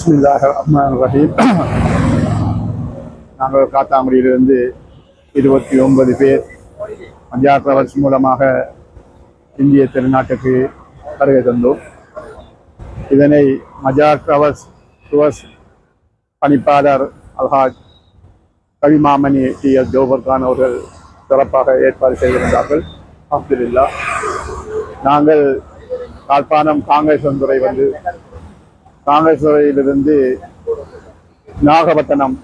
பிஸ்மில்லாஹ் ரஹ்மான் ரஹீம். நாங்கள் காத்தாங்குடியிலிருந்து இருபத்தி ஒன்பது பேர் பஞ்சாப் டிராவல்ஸ் மூலமாக இந்திய திருநாட்டுக்கு வருகை தந்தோம். இதனை மஜார் டிராவல்ஸ் டுவர்ஸ் பணிப்பாளர் அல்ஹாஜ் கவிமாமணி டி எஸ் ஜோபர் கான் அவர்கள் சிறப்பாக ஏற்பாடு செய்திருந்தார்கள். அப்துல்லா நாங்கள் யாழ்ப்பாணம் காங்கிரஸ் துறை வந்து காங்கிரஸ் நாகப்பட்டினம்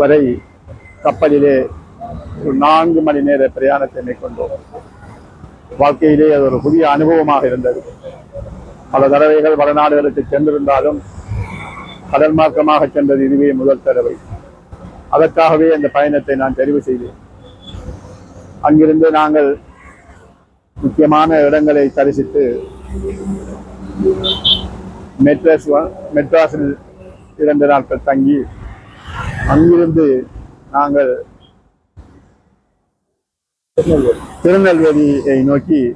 வரை கப்பலிலே ஒரு நான்கு மணி நேர பிரயாணத்தை மேற்கொண்டோம். வாழ்க்கையிலே அது ஒரு புதிய அனுபவமாக இருந்தது. பல தடவைகள் வடநாடுகளுக்கு சென்றிருந்தாலும் கடல் மார்க்கமாக சென்றது இதுவே முதல் தடவை. அதற்காகவே அந்த பயணத்தை நான் தெரிவு செய்தேன். அங்கிருந்து நாங்கள் முக்கியமான இடங்களை தரிசித்து மெட்ராஸ் வ- மெட்ராஸில் இரண்டு நாட்கள் தங்கி அங்கிருந்து நாங்கள் திருநெல்வேலியை நோக்கி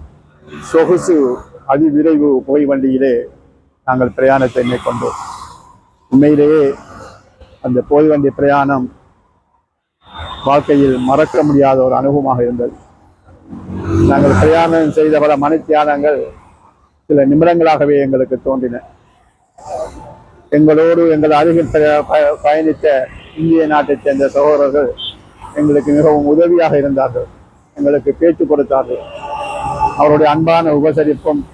சொகுசு அதிவிரைவு புகை வண்டியிலே நாங்கள் பிரயாணத்தை மேற்கொண்டோம். உண்மையிலேயே அந்த புகை வண்டி பிரயாணம் வாழ்க்கையில் மறக்க முடியாத ஒரு அனுபவமாக இருந்தது. நாங்கள் பிரயாணம் செய்த பல மணித்தியானங்கள் சில நிமிடங்களாகவே எங்களுக்கு தோன்றின. எங்களோடு எங்கள் அருகில் பய- பய- பயணித்த இந்திய நாட்டைச் சேர்ந்த சகோதரர்கள் எங்களுக்கு மிகவும் உதவியாக இருந்தார்கள். எங்களுக்கு பேச்சு கொடுத்தார்கள். அவருடைய அன்பான உபசரிப்பும்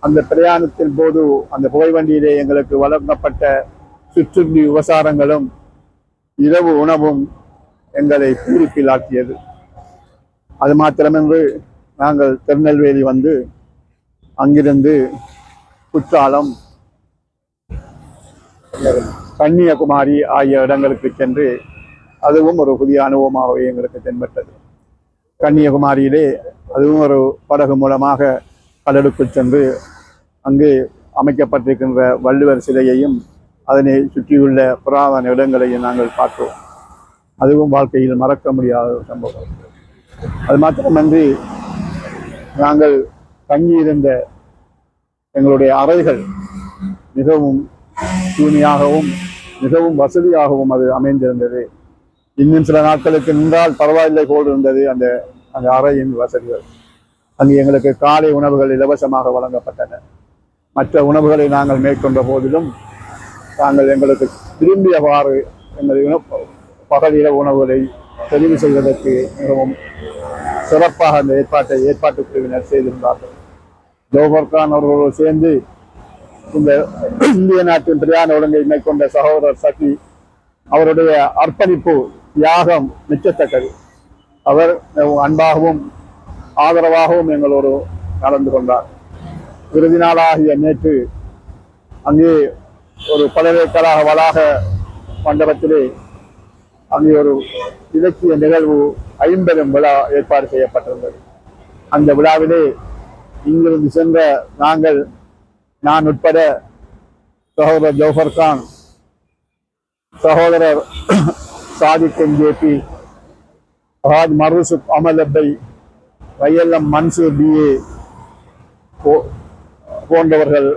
அந்த பிரயாணத்தின் போது அந்த புகைவண்டியிலே எங்களுக்கு வழங்கப்பட்ட சுற்றுலி உபசாரங்களும் இரவு உணவும் எங்களை பூரிப்பிலாக்கியது. அது மாத்திரமின்றி நாங்கள் திருநெல்வேலி வந்து அங்கிருந்து குற்றாலம் கன்னியாகுமரி ஆகிய இடங்களுக்கு சென்று அதுவும் ஒரு புதிய அனுபவமாகவே எங்களுக்கு தென்பட்டது. கன்னியாகுமரியிலே அதுவும் ஒரு படகு மூலமாக கடலுக்குள் சென்று அங்கு அமைக்கப்பட்டிருக்கின்ற வள்ளுவர் சிலையையும் அதனை சுற்றியுள்ள புராதன இடங்களையும் நாங்கள் பார்த்தோம். அதுவும் வாழ்க்கையில் மறக்க முடியாத ஒரு சம்பவம். அது மாத்திரமன்றி நாங்கள் தங்கியிருந்த எங்களுடைய அறைகள் மிகவும் தூய்மையாகவும் மிகவும் வசதியாகவும் அது அமைந்திருந்தது. இன்னும் சில நாட்களுக்கு நின்றால் பரவாயில்லை போல் இருந்தது அந்த அந்த அறையின் வசதிகள். அங்கு எங்களுக்கு காலை உணவுகள் இலவசமாக வழங்கப்பட்டன. மற்ற உணவுகளை நாங்கள் மேற்கொண்ட போதிலும் நாங்கள் எங்களுக்கு திரும்பியவாறு எங்கள் பகல் இரவு உணவுகளை தெரிவு செய்வதற்கு மிகவும் சிறப்பாக அந்த ஏற்பாட்டை ஏற்பாட்டு குழுவினர் செய்திருந்தார்கள். ஜோபர் கான் அவர்களோடு சேர்ந்து இந்த இந்திய நாட்டின் பிரதான ஒழுங்கை மேற்கொண்ட சகோதரர் சகி அவருடைய அர்ப்பணிப்பு தியாகம் மிச்சத்தக்கது. அவர் மிகவும் அன்பாகவும் ஆதரவாகவும் எங்களோடு நடந்து கொண்டார். இறுதி நாளாகிய நேற்று அங்கே ஒரு பல்கலைக்கழக வளாக மண்டபத்திலே அங்கே ஒரு இலக்கிய நிகழ்வு ஐம்பெரும் விழா ஏற்பாடு செய்யப்பட்டிருந்தது. அந்த விழாவிலே இங்கிருந்து சென்ற நாங்கள் நான் உட்பட சகோதரர் ஜோஃபர் கான் சகோதரர் சாதிக் ஜேபி ராஜ் மருசுப் அமலப்பை வைஎல்எம் மன்சூர் பிஏ போன்றவர்கள்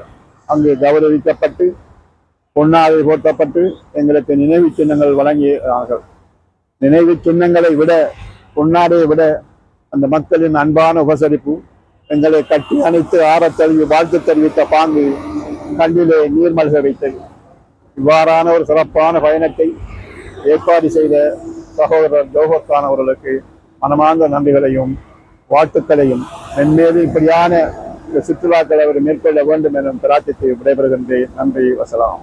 அங்கு கௌரவிக்கப்பட்டு பொன்னாவை போர்த்தப்பட்டு எங்களுக்கு நினைவு சின்னங்கள் வழங்கினார்கள். நினைவு சின்னங்களை விட பொன்னாடையை விட அந்த மக்களின் அன்பான உபசரிப்பு எங்களை கட்டி அணைத்து ஆறத் தழுவி வாழ்த்து தெரிவித்த பாங்கு கண்ணிலே நீர்மல்க வைத்தது. இவ்வாறான ஒரு சிறப்பான பயணத்தை ஏற்பாடு செய்த சகோதரர் ஜோகர்கான் அவர்களுக்கு மனமார்ந்த நன்றிகளையும் வாழ்த்துக்களையும் மென்மேலும் இப்படியான சுற்றுலாக்களை அவர் மேற்கொள்ள வேண்டும் எனும் பிரார்த்தித்து விடைபெறுகின்றேன். நன்றி வசலாம்.